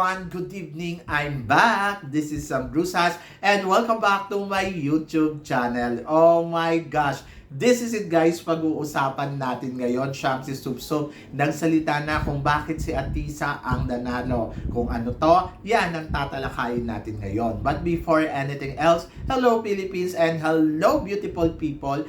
Everyone! Good evening! I'm back! This is Sam Brusas and welcome back to my YouTube channel. Oh my gosh! This is it guys, pag-uusapan natin ngayon, Shamsi Subsob, nagsalita na kung bakit si Atisa ang nanalo. Kung ano to, yan ang tatalakayin natin ngayon. But before anything else, hello Philippines and hello beautiful people!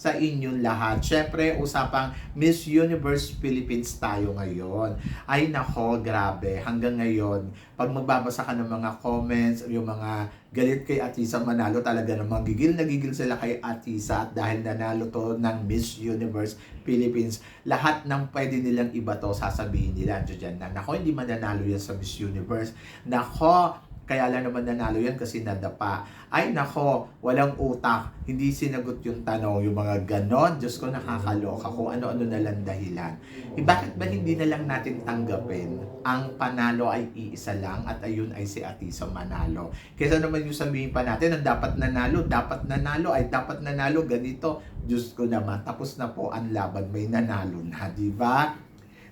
sa inyong lahat. Syempre, usapang Miss Universe Philippines tayo ngayon. Ay nako, grabe. Hanggang ngayon, pag magbabasa ka ng mga comments, yung mga galit kay Atisa Manalo, talaga namang gigil na gigil sila kay Atisa at dahil nanalo to ng Miss Universe Philippines, lahat ng pwede nilang iba to, sasabihin nila dyan na, nako, hindi mananalo yan sa Miss Universe. Nako, kaya lang naman nanalo yan kasi nadapa. Ay nako, walang utak. Hindi sinagot yung tanong, yung mga ganon. Diyos ko nakakaloka kung ano-ano na lang dahilan. Eh, bakit ba hindi na lang natin tanggapin ang panalo ay iisa lang at ayun ay si Atisa Manalo. Kesa naman yung sabihin pa natin ang dapat nanalo, dapat nanalo, ay dapat nanalo ganito. Diyos ko naman, tapos na po ang laban, may nanalo na, di ba?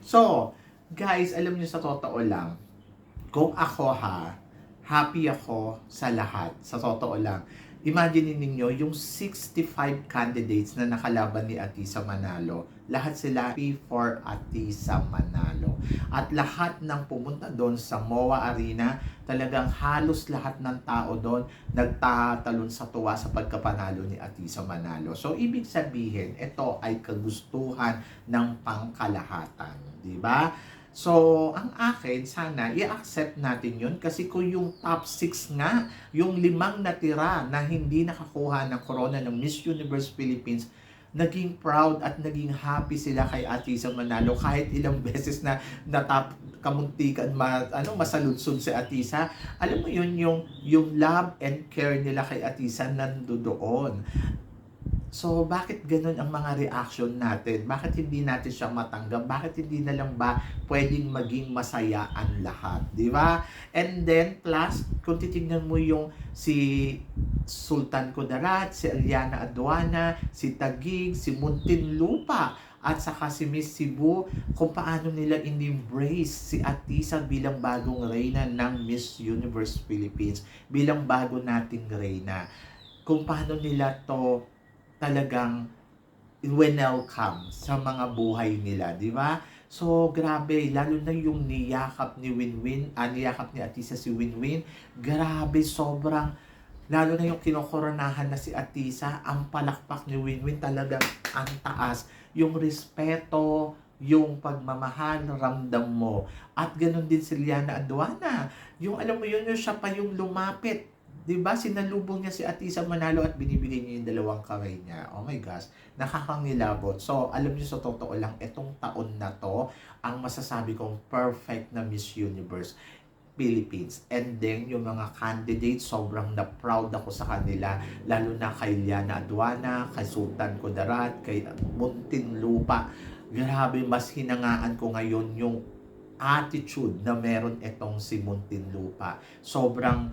So, guys, alam niyo sa totoo lang, kung ako ha, happy ako sa lahat. Sa totoo lang. Imagine ninyo yung 65 candidates na nakalaban ni Atisa Manalo. Lahat sila happy for Atisa Manalo. At lahat ng pumunta doon sa MOA Arena, talagang halos lahat ng tao doon nagtatalon sa tuwa sa pagkapanalo ni Atisa Manalo. So, ibig sabihin, ito ay kagustuhan ng pangkalahatan. Di ba? So, ang akin, sana i-accept natin yun. Kasi kung yung top 6 nga, yung limang natira na hindi nakakuha ng corona ng Miss Universe Philippines, naging proud at naging happy sila kay Atisa Manalo. Kahit ilang beses na natap kamuntikan ma, ano masaludsod si Atisa alam mo yun yung yung love and care nila kay Atisa nandoon So, bakit ganun ang mga reaction natin? Bakit hindi natin siya matanggap? Bakit hindi na lang ba pwedeng maging masaya ang lahat? Di ba? And then, plus, kung titignan mo yung si Sultan Kudarat, si Eliana Aduana, si Tagig, si Muntinlupa, at saka si Miss Cebu, kung paano nila in-embrace si Atisa bilang bagong reyna ng Miss Universe Philippines, bilang bago nating reyna. Kung paano nila to talagang welcome sa mga buhay nila, di ba? So, grabe, lalo na yung niyakap ni Winwin, ah, niyakap ni Atisa si Winwin, grabe, sobrang, lalo na yung kinokoronahan na si Atisa, ang palakpak ni Winwin talagang ang taas. Yung respeto, yung pagmamahal, ramdam mo. At ganun din si Liana Aduana. Yung alam mo yun, yung siya pa yung lumapit 'Di ba? Sinalubong niya si Atisa Manalo at binibigay niya yung dalawang kamay niya. Oh my gosh, nakakangilabot. So, alam niyo sa totoo lang, itong taon na to, ang masasabi kong perfect na Miss Universe Philippines. And then, yung mga candidates, sobrang na-proud ako sa kanila. Lalo na kay Liana Aduana, kay Sultan Kudarat, kay Muntin Lupa. Grabe, mas hinangaan ko ngayon yung attitude na meron itong si Muntin Lupa. Sobrang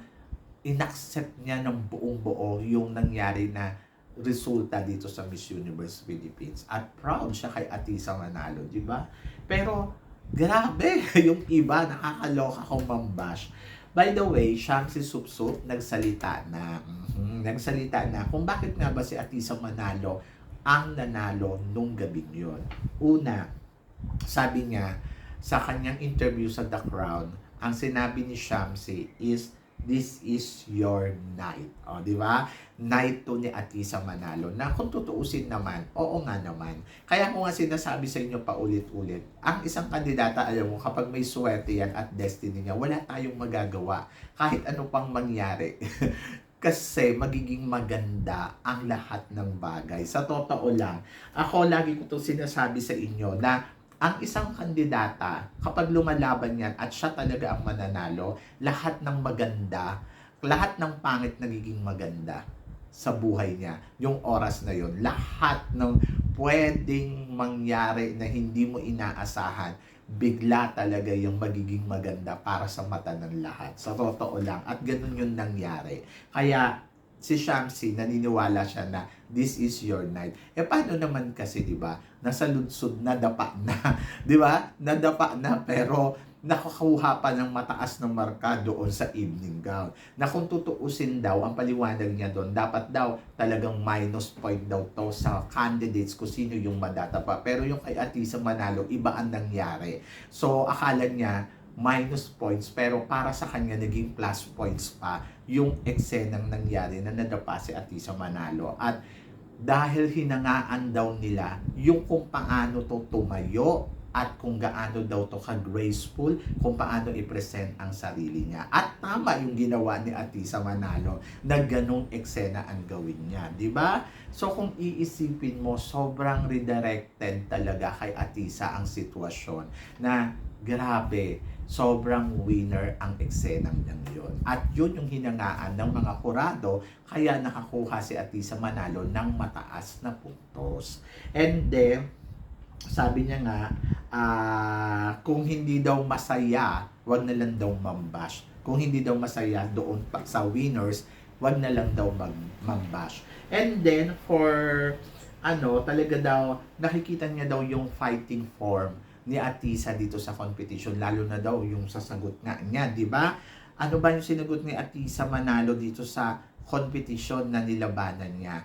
inaccept niya ng buong buo yung nangyari na resulta dito sa Miss Universe Philippines. At proud siya kay Atisa Manalo, di ba? Pero, grabe, yung iba, nakakaloka kung mambash. By the way, siyang si Supsup nagsalita na, mm-hmm, nagsalita na kung bakit nga ba si Atisa Manalo ang nanalo nung gabing yun. Una, sabi niya, sa kanyang interview sa The Crown, ang sinabi ni Shamsi is this is your night. O, di ba? Night to ni Atisa Manalo. Na kung tutuusin naman, oo nga naman. Kaya ko nga sinasabi sa inyo paulit-ulit, ang isang kandidata, alam mo, kapag may swerte yan at destiny niya, wala tayong magagawa. Kahit ano pang mangyari. kasi magiging maganda ang lahat ng bagay. Sa totoo lang, ako lagi ko itong sinasabi sa inyo na ang isang kandidata, kapag lumalaban yan at siya talaga ang mananalo, lahat ng maganda, lahat ng pangit nagiging maganda sa buhay niya. Yung oras na yon lahat ng pwedeng mangyari na hindi mo inaasahan, bigla talaga yung magiging maganda para sa mata ng lahat. Sa totoo lang. At ganun yung nangyari. Kaya si Shamsi, naniniwala siya na this is your night. Eh paano naman kasi, di ba? Nasa lunsod na dapa na, di ba? Nadapa na pero nakakuha pa ng mataas na marka doon sa evening gown. Na kung tutuusin daw, ang paliwanag niya doon, dapat daw talagang minus point daw to sa candidates kung sino yung madatapa. Pero yung kay Atisa Manalo, iba ang nangyari. So, akala niya, minus points pero para sa kanya naging plus points pa yung eksenang nangyari na nadapa si Atisa Manalo at dahil hinangaan daw nila yung kung paano to tumayo at kung gaano daw to ka-graceful, kung paano i-present ang sarili niya. At tama yung ginawa ni Atisa Manalo na ganong eksena ang gawin niya, di ba? So kung iisipin mo, sobrang redirected talaga kay Atisa ang sitwasyon na grabe, sobrang winner ang eksenang niyang yun. At yun yung hinangaan ng mga kurado, kaya nakakuha si Atisa Manalo ng mataas na puntos. And then, sabi niya nga, ah, kung hindi daw masaya, wag na lang daw mambash. Kung hindi daw masaya doon pa sa winners, wag na lang daw mag mambash. And then for ano, talaga daw nakikita niya daw yung fighting form ni Atisa dito sa competition, lalo na daw yung sasagot nga niya, di ba? Ano ba yung sinagot ni Atisa Manalo dito sa competition na nilabanan niya?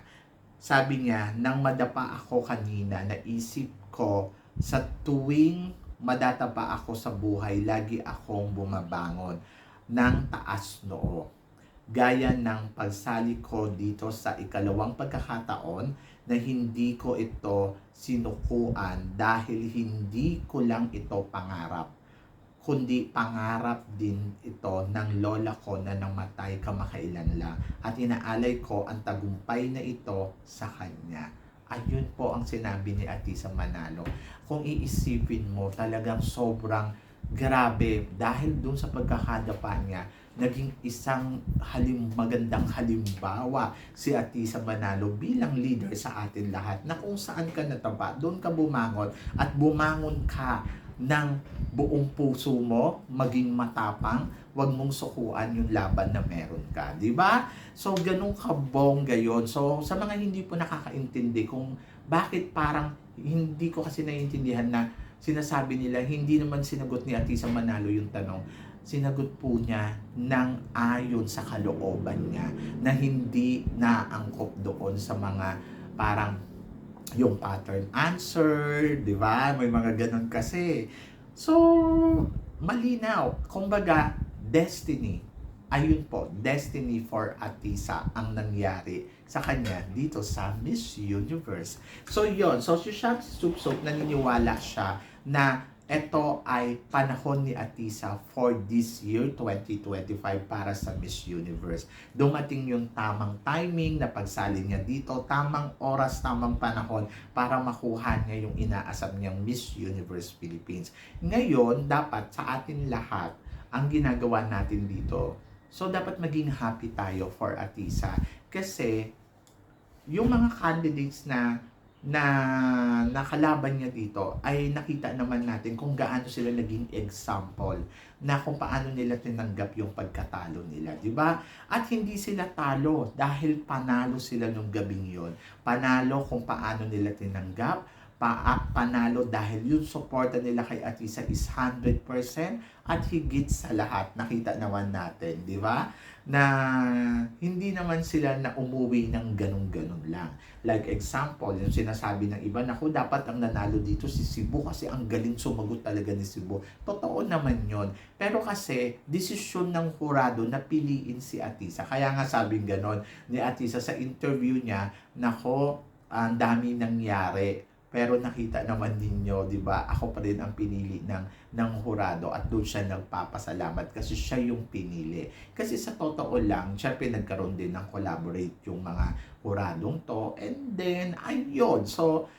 Sabi niya, nang madapa ako kanina, naisip ko sa tuwing madatapa ako sa buhay, lagi akong bumabangon ng taas noo. Gaya ng pagsali ko dito sa ikalawang pagkakataon na hindi ko ito sinukuan dahil hindi ko lang ito pangarap kundi pangarap din ito ng lola ko na namatay kamakailan lang at inaalay ko ang tagumpay na ito sa kanya. Ayun po ang sinabi ni Atisa Manalo. Kung iisipin mo, talagang sobrang grabe dahil dun sa pagkakadapa niya, naging isang halim, magandang halimbawa si Atisa Manalo bilang leader sa atin lahat na kung saan ka nataba, doon ka bumangon at bumangon ka ng buong puso mo, maging matapang, wag mong sukuan yung laban na meron ka, di ba? So ganun kabongga yon. So sa mga hindi po nakakaintindi kung bakit parang hindi ko kasi naiintindihan na sinasabi nila hindi naman sinagot ni Atisa Manalo yung tanong. Sinagot po niya ng ayon sa kalooban niya na hindi naangkop doon sa mga parang yung pattern answer, di ba? May mga ganun kasi. So, malinaw. Kumbaga, destiny. Ayun po, destiny for Atisa ang nangyari sa kanya dito sa Miss Universe. So, yon So, si Shamsi Supsop, naniniwala siya na ito ay panahon ni Atisa for this year 2025 para sa Miss Universe. Dumating yung tamang timing na pagsali niya dito, tamang oras, tamang panahon para makuha niya yung inaasam niyang Miss Universe Philippines. Ngayon, dapat sa atin lahat, ang ginagawa natin dito, so dapat maging happy tayo for Atisa kasi yung mga candidates na na nakalaban niya dito ay nakita naman natin kung gaano sila naging example na kung paano nila tinanggap yung pagkatalo nila, di ba? At hindi sila talo dahil panalo sila nung gabing yon. Panalo kung paano nila tinanggap, pa panalo dahil yung suporta nila kay Atisa is 100% at higit sa lahat nakita naman natin, di ba? na hindi naman sila na umuwi ng ganun-ganun lang. Like example, yung sinasabi ng iba, naku, dapat ang nanalo dito si Cebu kasi ang galing sumagot talaga ni Cebu. Totoo naman yon Pero kasi, desisyon ng kurado na piliin si Atisa. Kaya nga sabing ganon ni Atisa sa interview niya, nako, ang dami nangyari pero nakita naman ninyo, 'di ba? Ako pa rin ang pinili ng ng hurado at doon siya nagpapasalamat kasi siya yung pinili. Kasi sa totoo lang, syempre nagkaroon din ng collaborate yung mga huradong to. And then ayun. So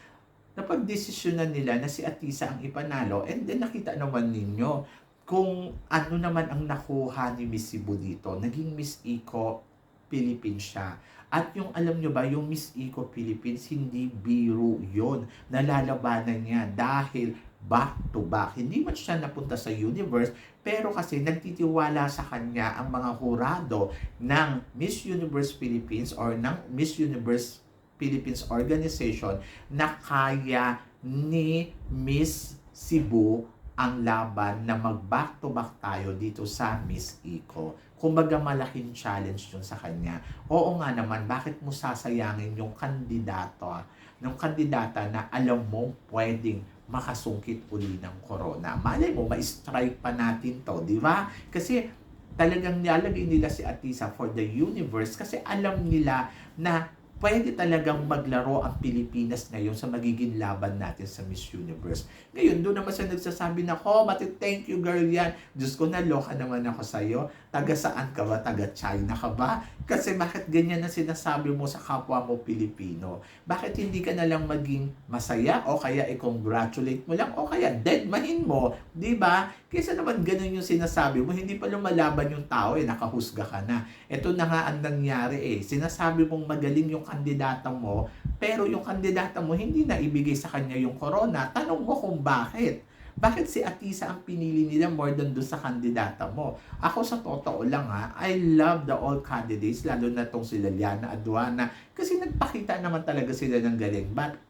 napagdesisyonan nila na si Atisa ang ipanalo and then nakita naman ninyo kung ano naman ang nakuha ni Miss Cebu dito, naging Miss Eco Philippines siya. At yung alam nyo ba, yung Miss Eco Philippines, hindi biro yon Nalalabanan niya dahil back to back. Hindi man siya napunta sa universe, pero kasi nagtitiwala sa kanya ang mga hurado ng Miss Universe Philippines or ng Miss Universe Philippines Organization na kaya ni Miss Cebu ang laban na mag back to back tayo dito sa Miss Eco. Kumbaga malaking challenge yun sa kanya. Oo nga naman, bakit mo sasayangin yung kandidato, ah, ng kandidata na alam mo pwedeng makasungkit uli ng corona. Malay mo, ma-strike pa natin to, di ba? Kasi talagang nilalagay nila si Atisa for the universe kasi alam nila na pwede talagang maglaro ang Pilipinas ngayon sa magiging laban natin sa Miss Universe. Ngayon, doon naman siya nagsasabi na, oh, mati, thank you girl yan. Diyos ko, naloka naman ako sa'yo. Taga saan ka ba? Taga China ka ba? Kasi bakit ganyan na sinasabi mo sa kapwa mo Pilipino? Bakit hindi ka na lang maging masaya o kaya i-congratulate mo lang o kaya deadmahin mo? Di ba? Kaysa naman ganun yung sinasabi mo, hindi pa lumalaban yung tao eh, nakahusga ka na. Ito na nga ang nangyari eh. Sinasabi mong magaling yung kandidata mo, pero yung kandidata mo hindi na ibigay sa kanya yung corona. Tanong mo kung bakit. Bakit si Atisa ang pinili nila more than doon sa kandidata mo? Ako sa totoo lang ha, I love the all candidates, lalo na tong sila Liana Aduana, kasi nagpakita naman talaga sila ng galing. But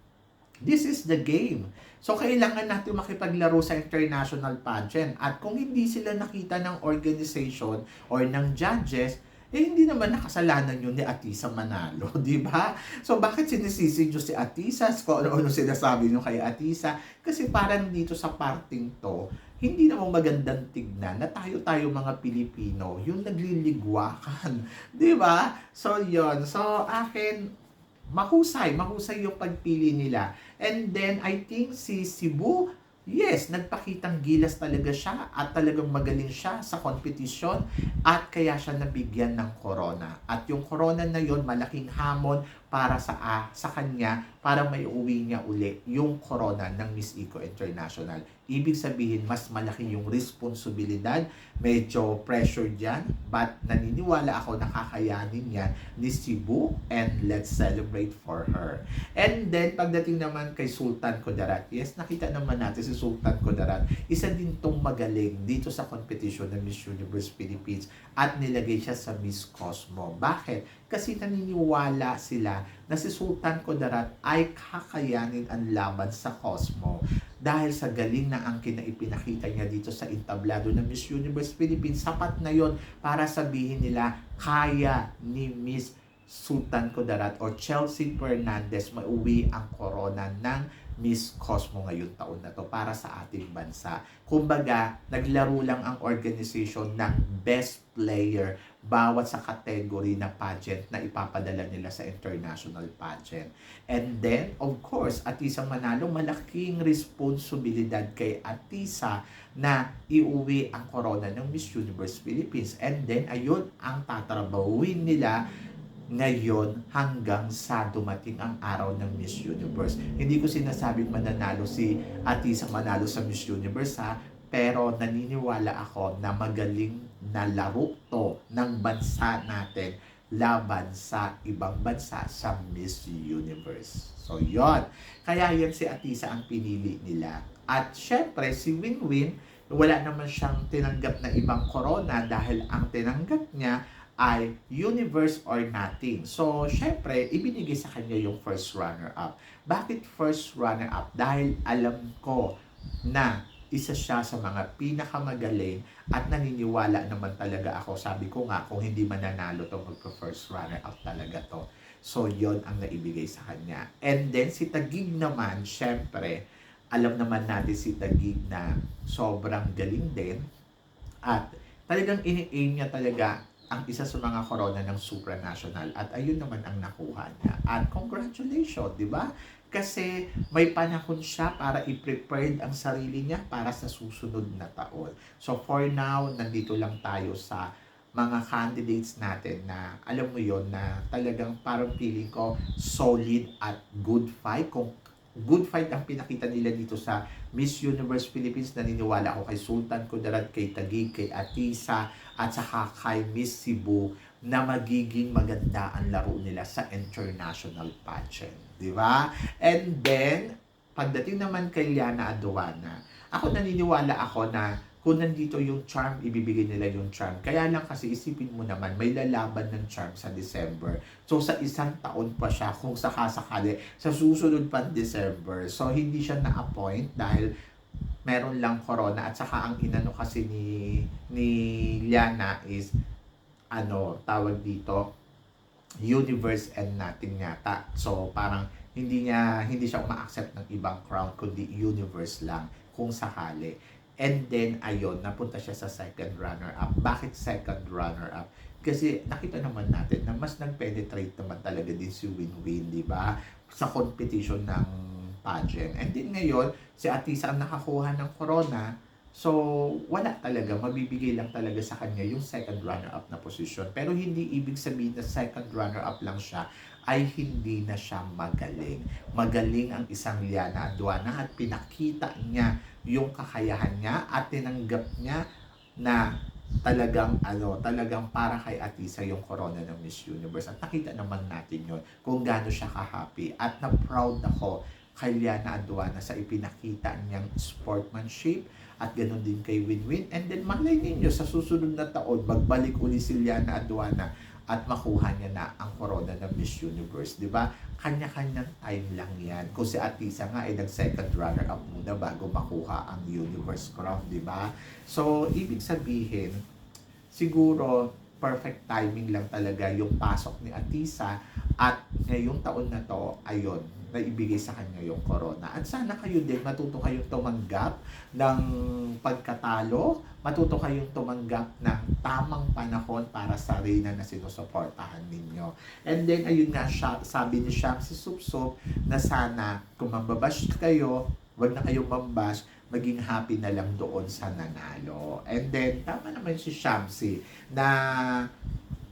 this is the game. So, kailangan natin makipaglaro sa international pageant. At kung hindi sila nakita ng organization or ng judges, eh hindi naman nakasalanan yun ni Atisa Manalo, di ba? So bakit sinisisi nyo si Atisa? Kung ano-ano sinasabi nyo kay Atisa? Kasi parang dito sa parting to, hindi naman magandang tignan na tayo-tayo mga Pilipino, yung nagliligwakan, di ba? So yon So akin, mahusay, mahusay yung pagpili nila. And then, I think si Cebu, yes, nagpakitang gilas talaga siya at talagang magaling siya sa competition at kaya siya nabigyan ng corona. At yung corona na yon malaking hamon para sa ah, sa kanya para may uwi niya uli yung corona ng Miss Eco International. Ibig sabihin, mas malaki yung responsibilidad, medyo pressure dyan, but naniniwala ako na kakayanin yan ni Cebu and let's celebrate for her. And then, pagdating naman kay Sultan Kudarat, yes, nakita naman natin si Sultan Kudarat, isa din tong magaling dito sa competition ng Miss Universe Philippines at nilagay siya sa Miss Cosmo. Bakit? Kasi naniniwala sila na si Sultan Kudarat ay kakayanin ang laban sa Cosmo dahil sa galing na angkin na ipinakita niya dito sa entablado ng Miss Universe Philippines, sapat na yon para sabihin nila kaya ni Miss Sultan Kudarat or Chelsea Fernandez mauwi ang corona ng Miss Cosmo ngayong taon na to para sa ating bansa. Kumbaga, naglaro lang ang organization ng best player bawat sa category na pageant na ipapadala nila sa international pageant. And then, of course, Atisa Manalo, malaking responsibilidad kay Atisa na iuwi ang corona ng Miss Universe Philippines. And then, ayun ang tatrabahuin nila ngayon hanggang sa dumating ang araw ng Miss Universe. Hindi ko sinasabing mananalo si Atisa Manalo sa Miss Universe ha, pero naniniwala ako na magaling na laro to ng bansa natin laban sa ibang bansa sa Miss Universe. So, yon. Kaya yan si Atisa ang pinili nila. At syempre, si Winwin, wala naman siyang tinanggap na ibang corona dahil ang tinanggap niya ay universe or nothing. So, syempre, ibinigay sa kanya yung first runner-up. Bakit first runner-up? Dahil alam ko na isa siya sa mga pinakamagaling at naniniwala naman talaga ako. Sabi ko nga, kung hindi mananalo to, magpa-first runner-up talaga to. So, yon ang naibigay sa kanya. And then, si Tagig naman, syempre, alam naman natin si Tagig na sobrang galing din. At talagang ini-aim niya talaga ang isa sa mga corona ng supranational at ayun naman ang nakuha niya. At congratulations, di ba? Kasi may panahon siya para i-prepared ang sarili niya para sa susunod na taon. So for now, nandito lang tayo sa mga candidates natin na alam mo yon na talagang parang feeling ko solid at good fight. Kung good fight ang pinakita nila dito sa Miss Universe Philippines, naniniwala ako kay Sultan Kudarat, kay Tagig, kay Atisa, at saka kay Miss Cebu na magiging maganda ang laro nila sa international pageant. Di ba? And then, pagdating naman kay Liana Aduana, ako naniniwala ako na kung nandito yung charm, ibibigay nila yung charm. Kaya lang kasi isipin mo naman, may lalaban ng charm sa December. So sa isang taon pa siya, kung sakasakali, sa susunod pa December. So hindi siya na-appoint dahil meron lang corona at saka ang inano kasi ni ni Liana is ano tawag dito universe and nothing yata. So parang hindi niya hindi siya ma-accept ng ibang crown kundi universe lang kung sakali. And then ayun, napunta siya sa second runner up. Bakit second runner up? Kasi nakita naman natin na mas nag-penetrate naman talaga din si Win-Win, di ba? Sa competition ng pageant. And then ngayon, si Atisa ang nakakuha ng corona. So, wala talaga. Mabibigay lang talaga sa kanya yung second runner-up na position. Pero hindi ibig sabihin na second runner-up lang siya ay hindi na siya magaling. Magaling ang isang Liana Aduana at pinakita niya yung kakayahan niya at tinanggap niya na talagang ano, talagang para kay Atisa yung corona ng Miss Universe. At nakita naman natin yun kung gaano siya ka-happy. At na-proud ako kay Liana Aduana sa ipinakita niyang sportsmanship at ganoon din kay Win-Win. And then malay ninyo sa susunod na taon, magbalik uli si Liana Aduana at makuha niya na ang corona ng Miss Universe, di ba? Kanya-kanyang time lang yan. Kung si Atisa nga ay nag-second runner-up muna bago makuha ang Universe crown, di ba? So, ibig sabihin, siguro perfect timing lang talaga yung pasok ni Atisa at ngayong taon na to, ayun, naibigay sa kanya yung corona. At sana kayo din, matuto kayong tumanggap ng pagkatalo, matuto kayong tumanggap ng tamang panahon para sa reyna na sinusuportahan ninyo. And then, ayun nga, sabi ni Sham si Supsup na sana kung mambabash kayo, wag na kayong mambash, maging happy na lang doon sa nanalo. And then, tama naman si Shamsi na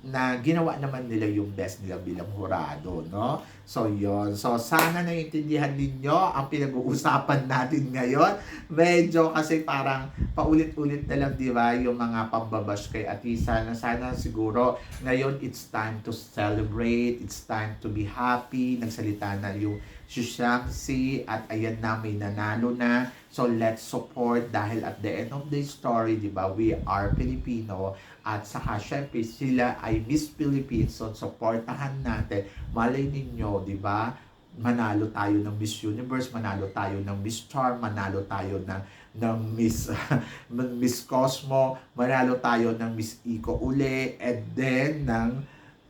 na ginawa naman nila yung best nila bilang hurado, no? So, yon So, sana naiintindihan ninyo ang pinag-uusapan natin ngayon. Medyo kasi parang paulit-ulit na lang, di ba, yung mga pambabash kay Atisa na sana siguro ngayon it's time to celebrate, it's time to be happy. Nagsalita na yung si Shamsi at ayan na may nanalo na. So let's support dahil at the end of the story, di ba, we are Filipino at saka syempre sila ay Miss Philippines. So supportahan natin. Malay ninyo, di ba, manalo tayo ng Miss Universe, manalo tayo ng Miss Charm, manalo tayo ng ng Miss Miss Cosmo, manalo tayo ng Miss Eco uli, and then ng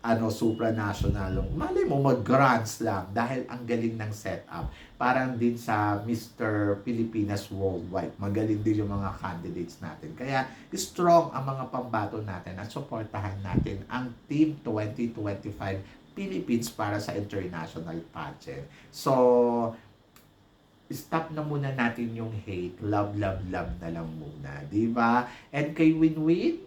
ano, supranational. Malay mo, mag-grants lang dahil ang galing ng setup. Parang din sa Mr. Pilipinas Worldwide. Magaling din yung mga candidates natin. Kaya strong ang mga pambato natin at supportahan natin ang Team 2025 Philippines para sa international pageant. So, stop na muna natin yung hate. Love, love, love na lang muna. Ba? And kay Win-Win,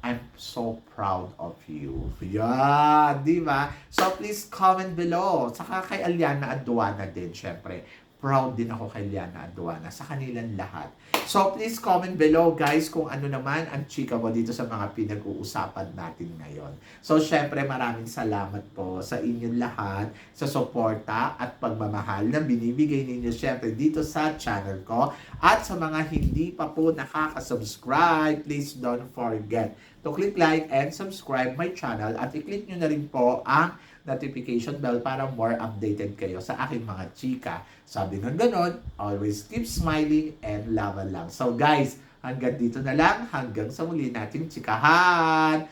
I'm so proud of you. Yeah, di ba? So please comment below. Saka kay Aliana Aduana din, syempre. Proud din ako kay Liana Aduana sa kanilang lahat. So please comment below guys kung ano naman ang chika mo dito sa mga pinag-uusapan natin ngayon. So syempre maraming salamat po sa inyong lahat sa suporta at pagmamahal na binibigay ninyo syempre dito sa channel ko. At sa mga hindi pa po nakaka-subscribe, please don't forget to click like and subscribe my channel at i-click nyo na rin po ang notification bell para more updated kayo sa aking mga chika. Sabi ng ganon, always keep smiling and laban lang. So guys, hanggang dito na lang. Hanggang sa muli nating chikahan.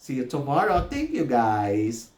See you tomorrow. Thank you guys.